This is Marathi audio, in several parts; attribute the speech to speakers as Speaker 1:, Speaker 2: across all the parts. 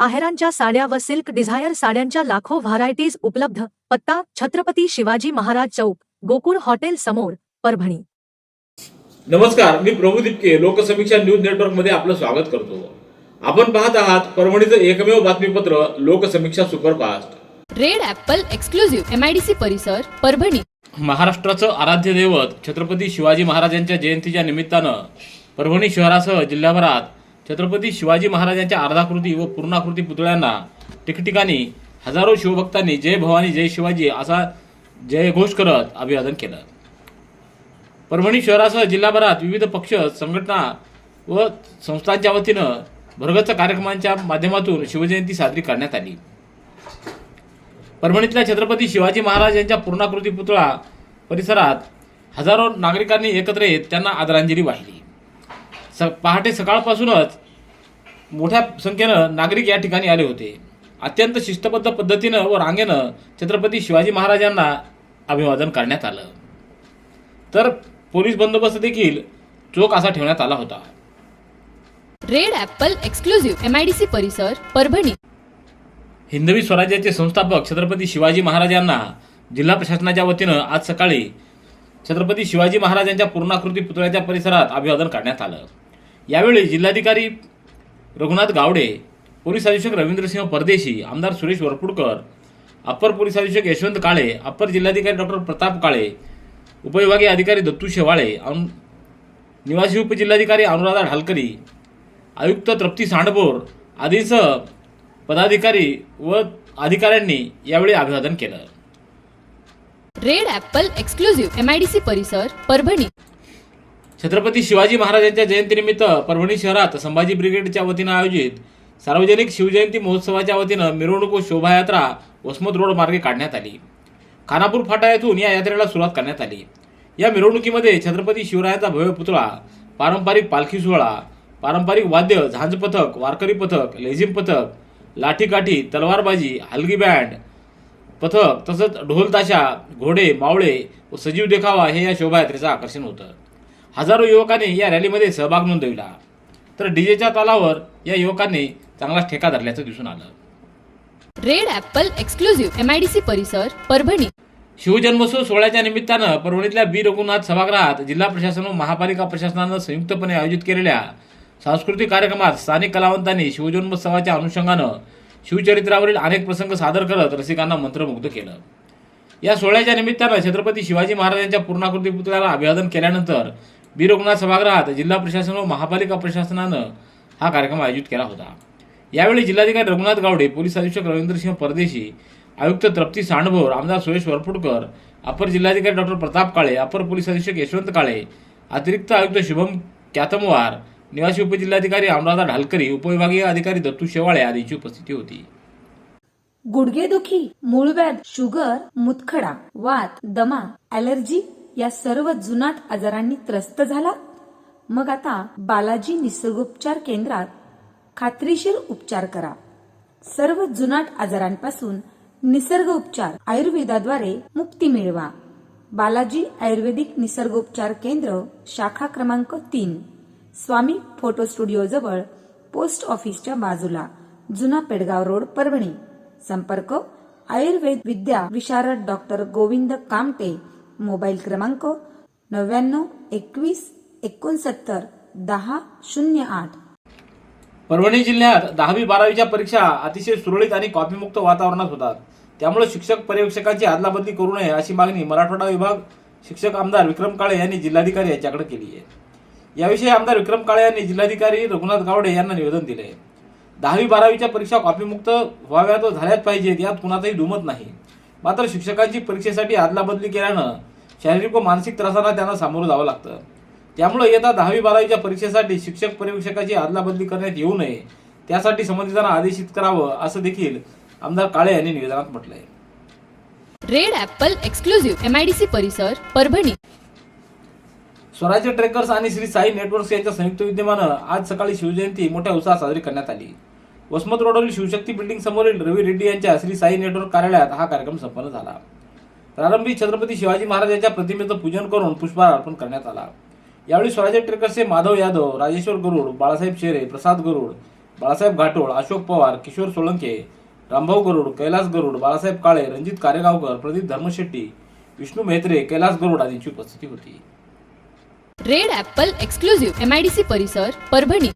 Speaker 1: आहेरांच्या साड्या व सिल्क डिझायर साड्यांच्या लाखो व्हरायटीज उपलब्ध पत्ता छत्रपती शिवाजी महाराज चौक गोकुळ हॉटेल समोर परभणी
Speaker 2: नमस्कार मी प्रभू दिपके लोकसमीक्षा न्यूज नेटवर्क मध्ये आपलं स्वागत करतो आपण पाहत आहात परभणीचं एकमेव बातमीपत्र Loksamiksha superfast
Speaker 3: red apple exclusive MIDC परिसर परभणी
Speaker 4: महाराष्ट्राचं आराध्य दैवत छत्रपती शिवाजी महाराजांच्या जयंतीच्या निमित्तानं परभणी शहरासह जिल्ह्याभरात छत्रपती शिवाजी महाराजांच्या अर्धाकृती व पूर्णाकृती पुतळ्यांना ठिकठिकाणी हजारो शिवभक्तांनी जय भवानी जय शिवाजी असा जयघोष करत अभिवादन केलं परभणी शहरासह जिल्हाभरात विविध पक्ष संघटना व संस्थांच्या वतीनं भरगच्च कार्यक्रमांच्या माध्यमातून शिवजयंती साजरी करण्यात आली परभणीतल्या छत्रपती शिवाजी महाराज यांच्या पूर्णाकृती पुतळा परिसरात हजारो नागरिकांनी एकत्र येत त्यांना आदरांजली वाहिली स पहाटे सकाळपासूनच मोठ्या संख्येनं नागरिक या ठिकाणी आले होते अत्यंत शिस्तबद्ध पद्धतीनं व रांगेनं छत्रपती शिवाजी महाराजांना अभिवादन करण्यात आलं तर पोलीस बंदोबस्त देखील चोख असा ठेवण्यात आला होता
Speaker 3: रेड ऍपल एक्सक्लुझिव्ह एमआयडीसी परिसर परभणी
Speaker 4: हिंदवी स्वराज्याचे संस्थापक छत्रपती शिवाजी महाराजांना जिल्हा प्रशासनाच्या वतीनं आज सकाळी छत्रपती शिवाजी महाराजांच्या पूर्णाकृती पुतळ्याच्या परिसरात अभिवादन करण्यात आलं यावेळी जिल्हाधिकारी रघुनाथ गावडे पोलीस अधीक्षक रवींद्रसिंह परदेशी आमदार सुरेश वरपुडकर अप्पर पोलीस अधीक्षक यशवंत काळे अप्पर जिल्हाधिकारी डॉक्टर प्रताप काळे उपविभागीय अधिकारी दत्तू शेवाळे अनु निवासी उपजिल्हाधिकारी अनुराधा ढालकरी आयुक्त तृप्ती सांडभोर आदींसह पदाधिकारी व अधिकाऱ्यांनी यावेळी अभिवादन केलं
Speaker 3: रेड ॲपल एक्सक्लुझिव्ह एमआयडीसी परिसर परभणी
Speaker 4: छत्रपती शिवाजी महाराजांच्या जयंतीनिमित्त परभणी शहरात संभाजी ब्रिगेडच्या वतीनं आयोजित सार्वजनिक शिवजयंती महोत्सवाच्या वतीनं मिरवणूक शोभायात्रा वसमत रोड मार्गे काढण्यात आली खानापूर फाटा येथून या यात्रेला सुरुवात करण्यात आली या मिरवणुकीमध्ये छत्रपती शिवरायाचा भव्य पुतळा पारंपरिक पालखी सोहळा पारंपरिक वाद्य झांज पथक वारकरी पथक लेझिम पथक लाठीकाठी तलवारबाजी हलगी बँड पथक तसंच ढोलताशा घोडे मावळे व सजीव देखावा हे या शोभायात्रेचं आकर्षण होतं हजारो युवकांनी या रॅलीमध्ये सहभाग नोंदविला तर डीजेच्या तालावर या युवकांनी चांगला ठेका धरल्याचं दिसून आलं
Speaker 3: रेड ऍपल एक्सक्लुझिव्ह एमआयडीसी परिसर परभणी
Speaker 4: शिवजन्मोत्सव सोहळ्याच्या निमित्तानं परभणीतल्या बी रघुनाथ सभागृहात जिल्हा प्रशासन व महापालिका प्रशासनानं संयुक्तपणे आयोजित केलेल्या सांस्कृतिक कार्यक्रमात स्थानिक कलावंतांनी शिवजन्मोत्सवाच्या अनुषंगानं शिवचरित्रावरील अनेक प्रसंग सादर करत रसिकांना मंत्रमुग्ध केलं या सोहळ्याच्या निमित्तानं छत्रपती शिवाजी महाराजांच्या पूर्णाकृती पुतळ्याला अभिवादन केल्यानंतर बी रघुनाथ सभागृहात जिल्हा प्रशासन व महापालिका प्रशासनानं हा कार्यक्रम आयोजित केला होता यावेळी जिल्हाधिकारी रघुनाथ गावडे पोलीस अधीक्षक रवींद्रसिंह परदेशी आयुक्त तृप्ती सांडभोर आमदार सुरेश वरपुडकर अपर जिल्हाधिकारी doctor Pratap Kale upper police अधीक्षक यशवंत काळे अतिरिक्त आयुक्त शुभम कॅतमवार निवासी उपजिल्हाधिकारी अमराधा ढालकरी उपविभागीय अधिकारी दत्तू शेवाळे आदींची उपस्थिती होती
Speaker 5: गुडघेदुखी मूळव्याध शुगर मुतखडा वात दमा ॲलर्जी या सर्व जुनाट आजारांनी त्रस्त झाला मग आता बालाजी निसर्गोपचार केंद्रात खात्रीशीर उपचार करा सर्व जुनाट आजारांपासून निसर्ग उपचार आयुर्वेदाद्वारे मुक्ती मिळवा बालाजी आयुर्वेदिक निसर्गोपचार केंद्र शाखा क्रमांक तीन स्वामी फोटो स्टुडिओ जवळ पोस्ट ऑफिसच्या बाजूला जुना पेडगाव रोड परभणी संपर्क आयुर्वेद विद्या विशारद डॉक्टर गोविंद कामटे मोबाईल क्रमांक नव्याण्णव एकवीस एकोणसत्तर दहा शून्य आठ
Speaker 4: परभणी जिल्ह्यात दहावी बारावीच्या परीक्षा अतिशय सुरळीत आणि कॉपीमुक्त वातावरणात होतात त्यामुळे शिक्षक पर्यवेक्षकाची आदलाबदली करू नये अशी मागणी मराठवाडा विभाग शिक्षक आमदार विक्रम काळे यांनी जिल्हाधिकारी यांच्याकडे केली आहे याविषयी आमदार विक्रम काळे यांनी जिल्हाधिकारी रघुनाथ गावडे यांना निवेदन दिले आहे दहावी बारावीच्या परीक्षा कॉपीमुक्त व्हाव्यात तो झाल्याच पाहिजेत यात कुणाचाही दुमत नाही मात्र शिक्षकांची परीक्षेसाठी आदलाबदली केल्यानं शारीरिक व मानसिक त्रासांना त्यांना सामोरं जावं लागतं त्यामुळे येत्या दहावी बारावीच्या परीक्षेसाठी शिक्षक पर्यवेक्षकाची आदलाबदली करण्यात येऊ नये त्यासाठी संबंधितांना आदेशित करावं असं देखील आमदार काळे यांनी निवेदनात म्हटलंय
Speaker 3: रेड ऍपल एक्सक्लुझिव्ह एमआयडीसी परिसर परभणी
Speaker 4: स्वराज्य ट्रेकर्स आणि श्री साई नेटवर्क्स यांच्या संयुक्त विद्यमानं आज सकाळी शिवजयंती मोठ्या उत्साहात साजरी करण्यात आली वसमत रोडवरील शिवशक्ती बिल्डिंग समोरील रवी रेड्डी यांच्या श्री साई नेटवर्क कार्यालयात हा कार्यक्रम संपन्न झाला प्रारंभी छत्रपती शिवाजी महाराजांच्या प्रतिमेचं पूजन करून पुष्पहार अर्पण करण्यात आला यावेळी स्वराज्य ट्रेकर्सचे माधव यादव राजेश्वर गरुड बाळासाहेब शेरे प्रसाद गरुड बाळासाहेब घाटोळ अशोक पवार किशोर सोळंके रामभाऊ गरुड कैलास गरुड बाळासाहेब काळे रणजित कारेगावकर प्रदीप धर्मशेट्टी विष्णू मेहत्रे कैलास गरुड आदींची उपस्थिती होती
Speaker 3: रेड ऍपल एक्सक्लुझिव्ह एमआयडीसी परिसर परभणी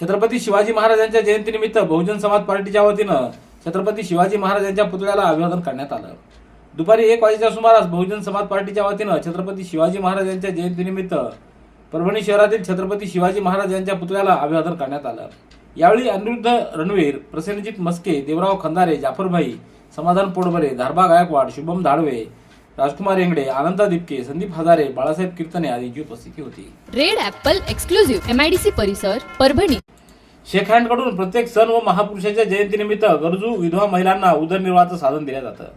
Speaker 4: छत्रपती शिवाजी महाराजांच्या जयंतीनिमित्त बहुजन समाज पार्टीच्या वतीनं छत्रपती शिवाजी महाराजांच्या पुतळ्याला अभिवादन करण्यात आलं दुपारी एक वाजेच्या सुमारास बहुजन समाज पार्टीच्या वतीनं छत्रपती शिवाजी महाराज यांच्या जयंतीनिमित्त परभणी शहरातील छत्रपती शिवाजी महाराज यांच्या पुतळ्याला अभिवादन करण्यात आलं यावेळी अनिरुद्ध रणवीर प्रसन्नजीत मस्के देवराव खंदारे जाफरभाई समाधान पोडबरे धारबा गायकवाड शुभम धाडवे राजकुमार एंगडे आनंदा दिपके संदीप हजारे बाळासाहेब कीर्तने आदींची उपस्थिती होती
Speaker 3: रेड ऍपल एक्सक्लुझिव्ह एमआयडीसी परिसर परभणी
Speaker 4: शेख प्रत्येक सण व महापुरुषाच्या जयंतीनिमित्त गरजू विधवा महिलांना उदरनिर्वाहाचं साधन दिलं जातं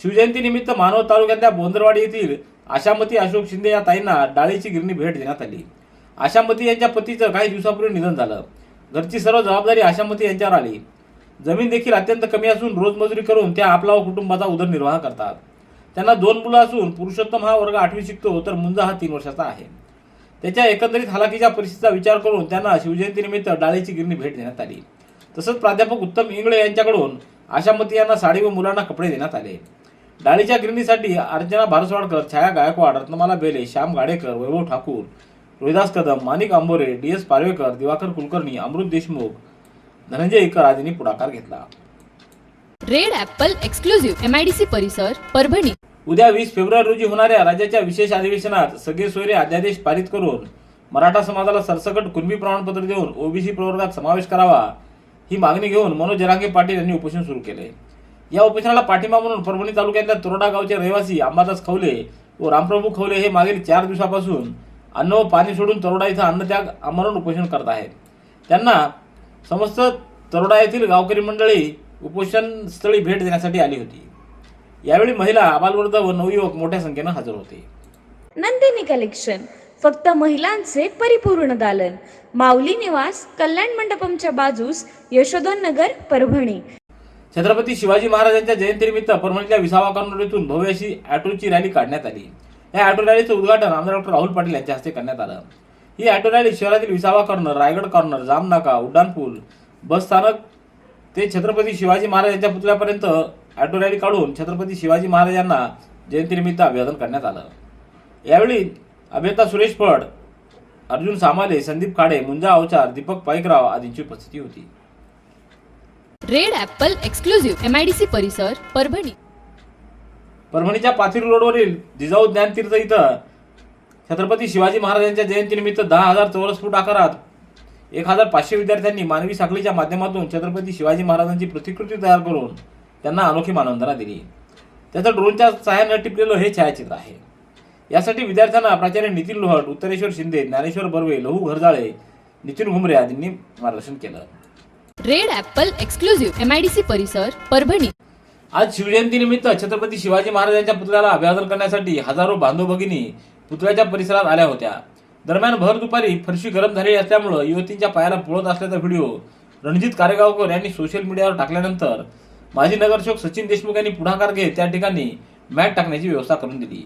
Speaker 4: शिवजयंतीनिमित्त मानव तालुक्यातल्या बोंदरवाडी येथील आशामती अशोक शिंदे या ताईंना डाळीची गिरणी भेट देण्यात आली आशामती यांच्या पतीचं काही दिवसापूर्वी निधन झालं घरची सर्व जबाबदारी आशामती यांच्यावर आली जमीन देखील अत्यंत कमी असून रोजमजुरी करून त्या आपला व कुटुंबाचा उदरनिर्वाह करतात त्यांना दोन मुलं असून पुरुषोत्तम हा वर्ग आठवी शिकतो तर मुंजा हा तीन वर्षाचा आहे त्याच्या एकंदरीत हालाकीच्या परिस्थितीचा विचार करून त्यांना शिवजयंतीनिमित्त डाळीची गिरणी भेट देण्यात आली तसंच प्राध्यापक उत्तम इंगळे यांच्याकडून आशामती यांना साडी व मुलांना कपडे देण्यात आले डाळीच्या गिरणीसाठी अर्चना भारसवाडकर छाया गायकवाड रत्नमाला बेले श्याम गाडेकर वैभव ठाकूर रोहिदास कदम मानिक आंबोरे डी एस पारवेकर दिवाकर कुलकर्णी अमृत देशमुख धनंजय एकर आदींनी पुढाकार घेतला
Speaker 3: रेड ऍपल एक्सक्लुझिव्ह एमआयडीसी परिसर परभणी
Speaker 4: उद्या वीस फेब्रुवारी रोजी होणाऱ्या राज्याच्या विशेष अधिवेशनात सगळे सोयरे अध्यादेश पारित करून मराठा समाजाला सरसकट कुणबी प्रमाणपत्र देऊन ओबीसी प्रवर्गात समावेश करावा ही मागणी घेऊन मनोज जरांगे पाटील यांनी उपोषण सुरू केले या उपोषणाला पाठिंबा म्हणून परभणी तालुक्यातल्या तुरडा गावचे रहिवासी अंबादास खवले व रामप्रभू खवले हे मागील चार दिवसापासून अन्न व पाणी सोडून तरोडा इथं अन्नत्याग आमरण उपोषण करत आहेत त्यांना समस्त तरोडा येथील गावकरी मंडळी उपोषण स्थळी भेट देण्यासाठी आली होती यावेळी महिला बालवृद्ध व नवयुवक मोठ्या संख्येनं हजर होते
Speaker 5: नंदिनी कलेक्शन फक्त महिलांचे परिपूर्ण दालन माऊली निवास कल्याण मंडपमच्या बाजूस यशोधन नगर परभणी
Speaker 4: छत्रपती शिवाजी महाराजांच्या जयंतीनिमित्त परभणीतल्या विसावा कॉर्नरीतून भव्य अशी ऑटोची रॅली काढण्यात आली या ऑटो रॅलीचं उद्घाटन आमदार डॉक्टर राहुल पाटील यांच्या हस्ते करण्यात आलं ही ऑटो रॅली शहरातील विसावा कॉर्नर रायगड कॉर्नर जामनाका उड्डाणपूल बस स्थानक ते छत्रपती शिवाजी महाराज यांच्या पुतळ्यापर्यंत ऑटो रॅली काढून छत्रपती शिवाजी महाराजांना जयंतीनिमित्त अभिवादन करण्यात आलं यावेळी अभिनेता सुरेश फड अर्जुन सामाले संदीप खाडे मुंजा अवचार दीपक पाईकराव आदींची उपस्थिती होती
Speaker 3: रेड ऍपल एक्सक्लुझिव्ह सी परिसर परभणी
Speaker 4: परभणीच्या पाथरी रोडवरील जिजाऊ ज्ञानतीर्थ इथं छत्रपती शिवाजी महाराजांच्या जयंतीनिमित्त दहा हजार चौरस फूट आकारात एक हजार पाचशे विद्यार्थ्यांनी मानवी साखळीच्या माध्यमातून छत्रपती शिवाजी महाराजांची प्रतिकृती तयार करून त्यांना अनोखी मानवंदना दिली त्याचं ड्रोनच्या सहाय्यानं टिपलेलं हे छायाचित्र आहे यासाठी विद्यार्थ्यांना प्राचार्य नितीन लोहट उत्तरेश्वर शिंदे ज्ञानेश्वर बर्वे लहू घरजाळे नितीन घुमरे आदींनी मार्गदर्शन केलं
Speaker 3: रेड ऍपल एक्सक्लुझिव्ह एमआयडीसी परिसर परभणी
Speaker 4: आज शिवजयंती निमित्त छत्रपती शिवाजी महाराजांच्या पुतळ्याला अभिवादन करण्यासाठी हजारो बांधव भगिनी पुतळ्याच्या परिसरात आल्या होत्या दरम्यान भर दुपारी फरशी गरम झालेली असल्यामुळे युवतींच्या पायाला पुळत असल्याचा व्हिडिओ रणजित कारेगावकर यांनी सोशल मीडियावर टाकल्यानंतर माजी नगरसेवक सचिन देशमुख यांनी पुढाकार घेत त्या ठिकाणी मॅट टाकण्याची व्यवस्था करून दिली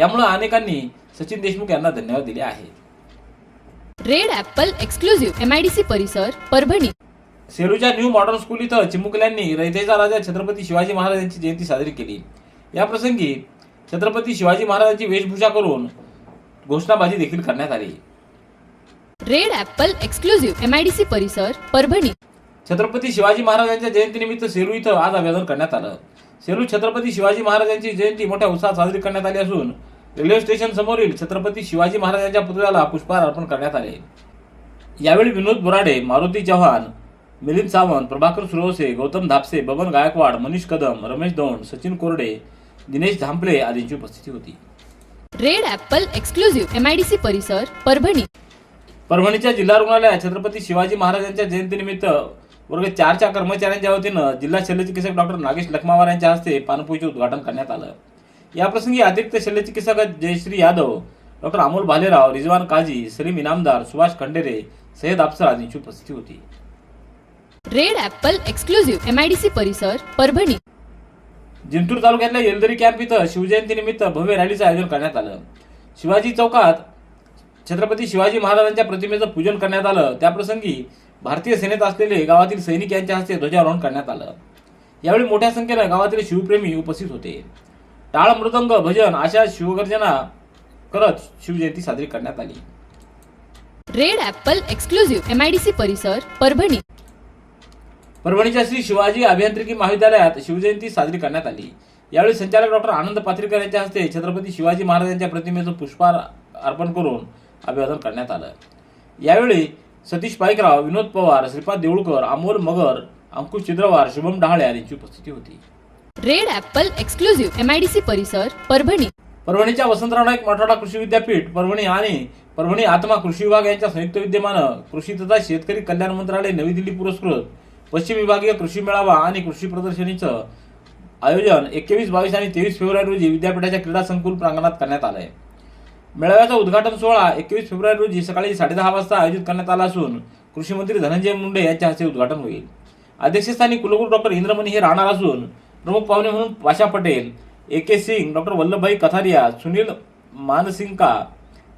Speaker 4: यामुळे अनेकांनी सचिन देशमुख यांना धन्यवाद दिले आहेत
Speaker 3: रेड ऍपल एक्सक्लुझिव्ह एमआयडीसी परिसर परभणी
Speaker 4: सेलूच्या न्यू मॉडर्न स्कूल इथं चिमुकल्यांनी रयतेचा राजा छत्रपती शिवाजी महाराजांची जयंती साजरी केली या प्रसंगी छत्रपती शिवाजी महाराजांची वेशभूषा करून घोषणाबाजी देखील करण्यात आली
Speaker 3: रेड ऍपल एक्सक्लुझिव्ह एमआयडीसी परिसर परभणी
Speaker 4: छत्रपती शिवाजी महाराजांच्या जयंतीनिमित्त सेलू इथं आज अभियान करण्यात आलं सेलू छत्रपती शिवाजी महाराजांची जयंती मोठ्या उत्साहात साजरी करण्यात आली असून रेल्वे स्टेशन समोरील छत्रपती शिवाजी महाराजांच्या पुतळ्याला पुष्पहार अर्पण करण्यात आले यावेळी विनोद बुराडे मारुती चव्हाण मिलिंद सावंत प्रभाकर सुरवसे गौतम धापसे बबन गायकवाड मनीष कदम रमेश दौंड सचिन कोरडे दिनेश धांपले आदींची उपस्थिती होती
Speaker 3: रेड ऍपल एक्सक्लुझिव्ह एमआयडीसी परिसर परभणी
Speaker 4: परभणीच्या जिल्हा रुग्णालयात छत्रपती शिवाजी महाराजांच्या जयंतीनिमित्त वर्ग चारच्या कर्मचाऱ्यांच्या वतीनं जिल्हा शल्यचिकित्सक डॉक्टर नागेश लखमावार यांच्या हस्ते पानपोईचे उद्घाटन करण्यात आलं याप्रसंगी अतिरिक्त शल्यचिकित्सक जयश्री यादव डॉक्टर अमोल भालेराव रिजवान काजी सलीम इनामदार सुभाष खंडेरे सय्यद अफसर आदींची उपस्थिती होती
Speaker 3: रेड ऍपल एक्सक्लुझिव्ह एमआयडीसी परिसर परभणी
Speaker 4: जिंतूर तालुक्यातल्या येलदरी कॅम्प इथं निमित्त भव्य रॅलीचं आयोजन करण्यात आलं शिवाजी चौकात छत्रपती शिवाजी महाराजांच्या प्रतिमेचं पूजन करण्यात आलं त्याप्रसंगी भारतीय सेनेत असलेले गावातील सैनिक यांच्या हस्ते ध्वजारोहण करण्यात आलं यावेळी मोठ्या संख्येनं गावातील शिवप्रेमी उपस्थित होते टाळ मृदंग भजन अशा शिवगर्जना करत शिवजयंती साजरी करण्यात आली
Speaker 3: रेड ऍपल एक्सक्लुझिव्ह एमआयडीसी परिसर परभणी
Speaker 4: परभणीच्या श्री शिवाजी अभियांत्रिकी महाविद्यालयात शिवजयंती साजरी करण्यात आली यावेळी संचालक डॉक्टर आनंद पात्रीकर यांच्या हस्ते छत्रपती शिवाजी महाराजांच्या प्रतिमेचं पुष्पहार अर्पण करून अभिवादन करण्यात आलं यावेळी सतीश पाईकराव विनोद पवार श्रीपाद देऊळकर अमोल मगर अंकुश चिद्रवार शुभम डहाळे यांची उपस्थिती होती
Speaker 3: रेड ऍपल एक्सक्लुझिव्ह एमआयडीसी परिसर परभणी
Speaker 4: परभणीच्या वसंतराव नाईक मराठवाडा कृषी विद्यापीठ परभणी आणि परभणी आत्मा कृषी विभाग यांच्या संयुक्त विद्यमानं कृषी तथा शेतकरी कल्याण मंत्रालय नवी दिल्ली पुरस्कृत पश्चिम विभागीय कृषी मेळावा आणि कृषी प्रदर्शनीचं आयोजन एकवीस बावीस आणि तेवीस फेब्रुवारी रोजी विद्यापीठाच्या क्रीडा संकुल प्रांगणात करण्यात आलं आहे मेळाव्याचा उद्घाटन सोहळा एकवीस फेब्रुवारी रोजी सकाळी साडेदहा वाजता आयोजित करण्यात आला असून कृषी मंत्री धनंजय मुंडे यांच्या हस्ते उद्घाटन होईल अध्यक्षस्थानी कुलगुरू डॉक्टर इंद्रमणी हे राहणार असून प्रमुख पाहुणे म्हणून Pasha Patel A K Singh doctor Vallabhbhai Kathiria Sunil Mansinka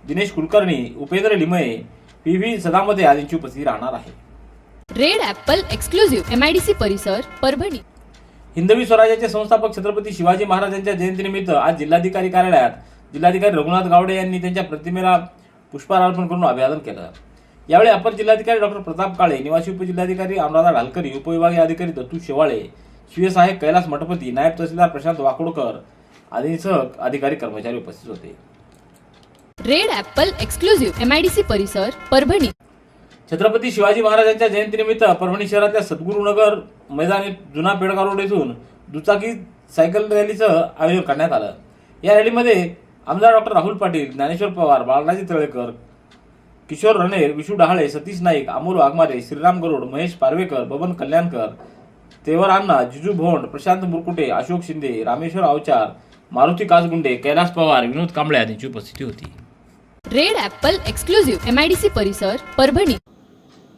Speaker 4: Dinesh Kulkarni Upendra Limaye P V Sadamate आदींची उपस्थिती राहणार आहे
Speaker 3: रेड ॲपल एक्सक्लुझिव्ह एमआयडीसी परिसर परभणी
Speaker 4: हिंदवी स्वराज्याचे संस्थापक छत्रपती शिवाजी महाराजांच्या जयंतीनिमित्त आज जिल्हाधिकारी कार्यालयात जिल्हाधिकारी रघुनाथ गावडे यांनी त्यांच्या प्रतिमेला पुष्पहार अर्पण करून अभिवादन केलं यावेळी अपर जिल्हाधिकारी डॉक्टर प्रताप काळे निवासी उपजिल्हाधिकारी अनुराधा ढालकरी उपविभागीय अधिकारी दत्तू शेवाळे शिवसाहेब कैलास मठपती नायब तहसीलदार प्रशांत वाकोडकर आदींसह अधिकारी कर्मचारी उपस्थित होते
Speaker 3: रेड ॲपल एक्सक्लुझिव्ह एमआयडीसी परिसर परभणी
Speaker 4: छत्रपती शिवाजी महाराजांच्या जयंतीनिमित्त परभणी शहरातल्या सद्गुरुनगर मैदानी जुना पेडगा रोड येथून दुचाकी सायकल रॅलीचं आयोजन करण्यात आलं या रॅलीमध्ये आमदार डॉक्टर राहुल पाटील ज्ञानेश्वर पवार बाळराजी तळेकर किशोर रणेर विशू डहाळे सतीश नाईक अमोल वाघमारे श्रीराम गरुड महेश पारवेकर बबन कल्याणकर तेवर अण्णा जिजू भोंड प्रशांत मुरकुटे अशोक शिंदे रामेश्वर आवचार मारुती कासगुंडे कैलाश पवार विनोद कांबळे आदींची उपस्थिती होती
Speaker 3: रेड ऍपल एक्सक्लुझिव्ह एमआयडीसी परिसर परभणी